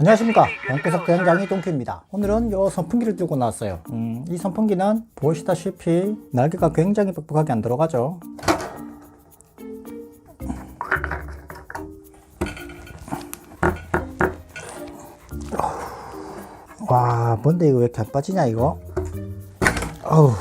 안녕하십니까. 원구석 대행장이 동키입니다. 오늘은 요 선풍기를 들고 나왔어요. 음, 이 선풍기는 보시다시피 날개가 굉장히 뻑뻑하게 안 들어가죠. 와 뭔데 이거 왜 이렇게 안 빠지냐 이거? 어우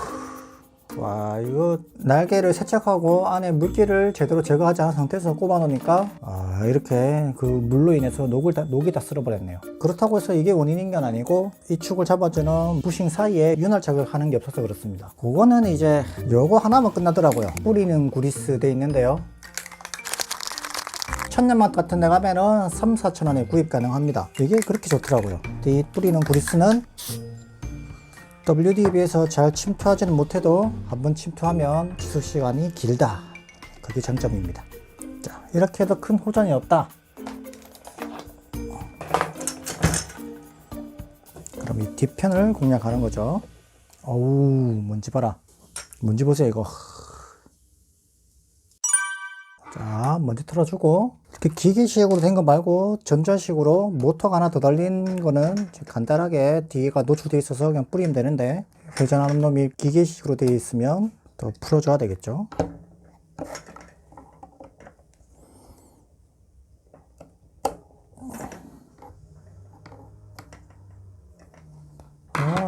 와 이거 날개를 세척하고 안에 물기를 제대로 제거하지 않은 상태에서 꼽아 놓으니까 아 이렇게 그 물로 인해서 녹을 다, 녹이 다 쓸어버렸네요. 그렇다고 해서 이게 원인인 건 아니고 이 축을 잡아주는 부싱 사이에 윤활작을 하는 게 없어서 그렇습니다. 그거는 이제 요거 하나만 끝나더라고요. 뿌리는 구리스 돼 있는데요. 천년맛 같은 데 가면은 3, 4천 원에 구입 가능합니다. 이게 그렇게 좋더라고요. 이 뿌리는 구리스는 WD에 비해서 잘 침투하지는 못해도 한번 침투하면 지속 시간이 길다. 그게 장점입니다. 자, 이렇게 해도 큰 호전이 없다. 그럼 이 뒤편을 공략하는 거죠. 어우, 먼지 봐라. 먼지 보세요, 이거. 자, 먼지 털어주고 이렇게 기계식으로 된 거 말고 전자식으로 모터가 하나 더 달린 거는 간단하게 뒤가 노출되어 있어서 그냥 뿌리면 되는데 회전하는 놈이 기계식으로 되어 있으면 더 풀어줘야 되겠죠.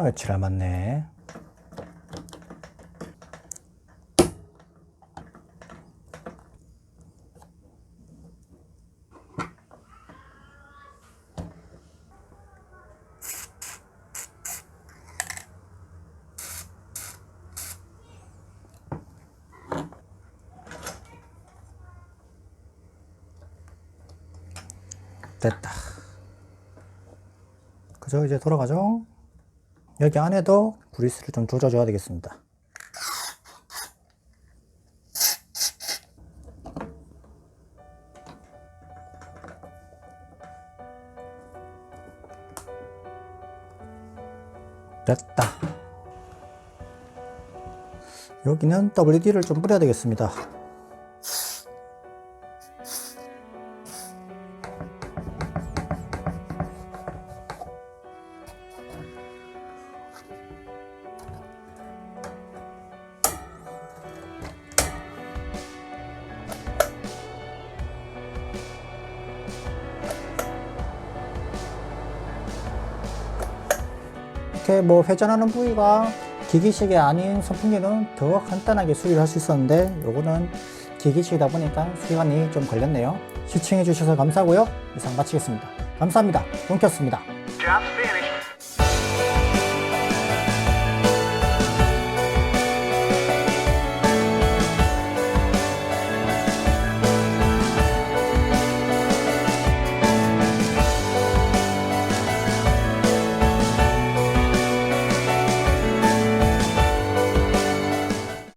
아, 잘 맞네. 됐다. 그죠? 이제 돌아가죠? 여기 안에도 그리스를 좀 조져줘야 되겠습니다. 됐다. 여기는 WD를 좀 뿌려야 되겠습니다. 이렇게 뭐 회전하는 부위가 기기식이 아닌 선풍기는 더 간단하게 수리를 할 수 있었는데 요거는 기기식이다 보니까 시간이 좀 걸렸네요. 시청해 주셔서 감사하고요. 이상 마치겠습니다. 감사합니다. finished.